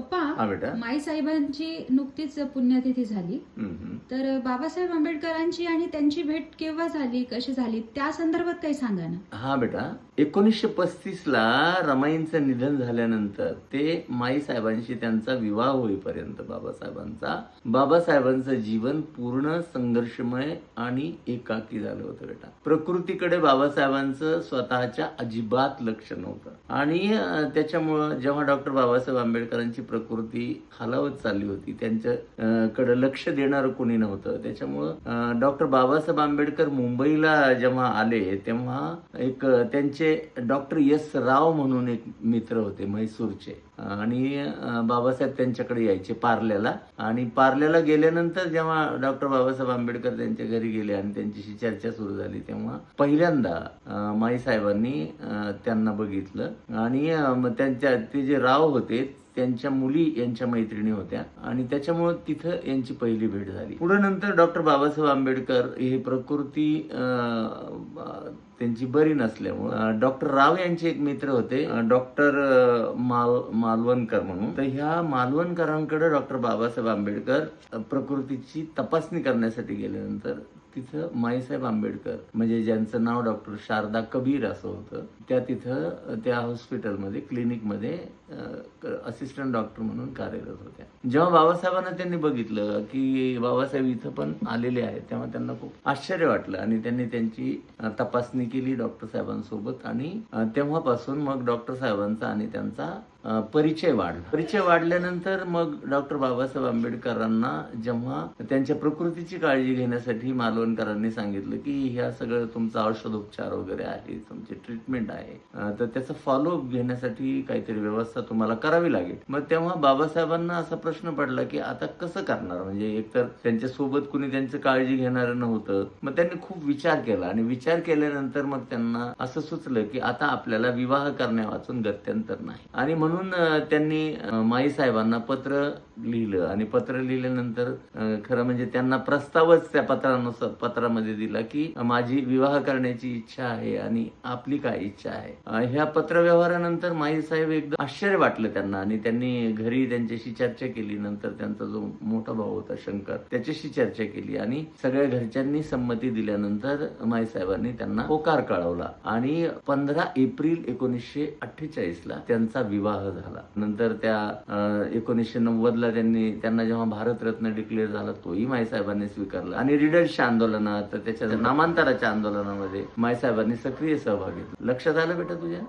पप्पा हा बेटा. माई साहेबांची नुकतीच पुण्यतिथी झाली. तर बाबासाहेब आंबेडकरांची आणि त्यांची भेट केव्हा झाली कशी झाली त्या संदर्भात काही सांगा ना. हा बेटा एकोणीसशे पस्तीस ला रमाईंचं निधन झाल्यानंतर ते माई साहेबांशी त्यांचा विवाह होईपर्यंत बाबासाहेबांचा बाबासाहेबांचं जीवन पूर्ण संघर्षमय आणि एकाकी झालं होतं बेटा. प्रकृतीकडे बाबासाहेबांचं स्वतःच्या अजिबात लक्ष नव्हतं. आणि त्याच्यामुळं जेव्हा डॉक्टर बाबासाहेब आंबेडकरांची प्रकृती खालावत चालली होती. त्यांच्याकडे लक्ष देणारं कोणी नव्हतं. त्याच्यामुळं डॉक्टर बाबासाहेब आंबेडकर मुंबईला जेव्हा आले तेव्हा एक त्यांचे डॉक्टर एस राव म्हणून एक मित्र होते म्हैसूरचे. आणि बाबासाहेब त्यांच्याकडे यायचे पार्ल्याला. आणि पार्ल्याला गेल्यानंतर जेव्हा डॉक्टर बाबासाहेब आंबेडकर त्यांच्या घरी गेले आणि त्यांच्याशी चर्चा सुरू झाली तेव्हा पहिल्यांदा माई साहेबांनी त्यांना बघितलं. आणि त्यांच्या ते जे राव होते त्यांच्या मुली यांच्या मैत्रिणी होत्या आणि त्याच्यामुळे तिथं यांची पहिली भेट झाली. पुढे नंतर डॉक्टर बाबासाहेब आंबेडकर हे प्रकृती अं, त्यांची बरी नसल्यामुळे डॉक्टर राव यांचे एक मित्र होते डॉक्टर माल मालवणकर म्हणून. तर ह्या मालवणकरांकडे डॉक्टर बाबासाहेब आंबेडकर प्रकृतीची तपासणी करण्यासाठी गेल्यानंतर तिथं माईसाहेब आंबेडकर म्हणजे ज्यांचं नाव डॉक्टर शारदा कबीर असं होतं त्या तिथं त्या हॉस्पिटलमध्ये क्लिनिकमध्ये असिस्टंट डॉक्टर म्हणून कार्यरत होत्या. जेव्हा बाबासाहेबांना त्यांनी बघितलं की बाबासाहेब इथं पण आलेले आहेत तेव्हा त्यांना खूप आश्चर्य वाटलं आणि त्यांनी त्यांची तपासणी केली डॉक्टर साहेबांसोबत आणि तेव्हापासून मग डॉक्टर साहेबांचा आणि त्यांचा परिचय वाढला परिचय वाढल्यानंतर मग डॉक्टर बाबासाहेब आंबेडकरांना जेव्हा त्यांच्या प्रकृतीची काळजी घेण्यासाठी मालवणकरांनी सांगितलं की ह्या सगळं तुमचा औषधोपचार वगैरे आहे तुमची ट्रीटमेंट आहे तर त्याचा फॉलोअप घेण्यासाठी काहीतरी व्यवस्था तुम्हाला करावी लागेल. मग तेव्हा बाबासाहेबांना असा प्रश्न पडला की आता कसं करणार? म्हणजे एकतर त्यांच्यासोबत कुणी त्यांची काळजी घेणारं नव्हतं. मग त्यांनी खूप विचार केला आणि विचार केल्यानंतर मग त्यांना असं सुचलं की आता आपल्याला विवाह करण्या वाचून गत्यंतर नाही. आणि म्हणून म्हणून त्यांनी माई साहेबांना पत्र लिहिलं आणि पत्र लिहिल्यानंतर खरं म्हणजे त्यांना प्रस्तावच त्या पत्रानुसार पत्रामध्ये दिला की माझी विवाह करण्याची इच्छा आहे आणि आपली काय इच्छा आहे. ह्या पत्र व्यवहारानंतर माई साहेब एकदम आश्चर्य वाटलं त्यांना आणि त्यांनी घरी त्यांच्याशी चर्चा केली. नंतर त्यांचा जो मोठा भाऊ होता शंकर त्याच्याशी चर्चा केली आणि सगळ्या घरच्यांनी संमती दिल्यानंतर माई साहेबांनी त्यांना होकार कळवला. आणि पंधरा एप्रिल एकोणीसशे अठ्ठेचाळीस ला त्यांचा विवाह झाला नंतर त्या एकोणीसशे नव्वद ला त्यांनी त्यांना जेव्हा भारतरत्न डिक्लेअर झाला तोही मायसाहेबांनी स्वीकारला. आणि रिडर्सच्या आंदोलनात तर त्याच्या नामांतराच्या आंदोलनामध्ये माई साहेबांनी सक्रिय सहभाग घेतला. लक्षात आलं बेटा तुझ्या?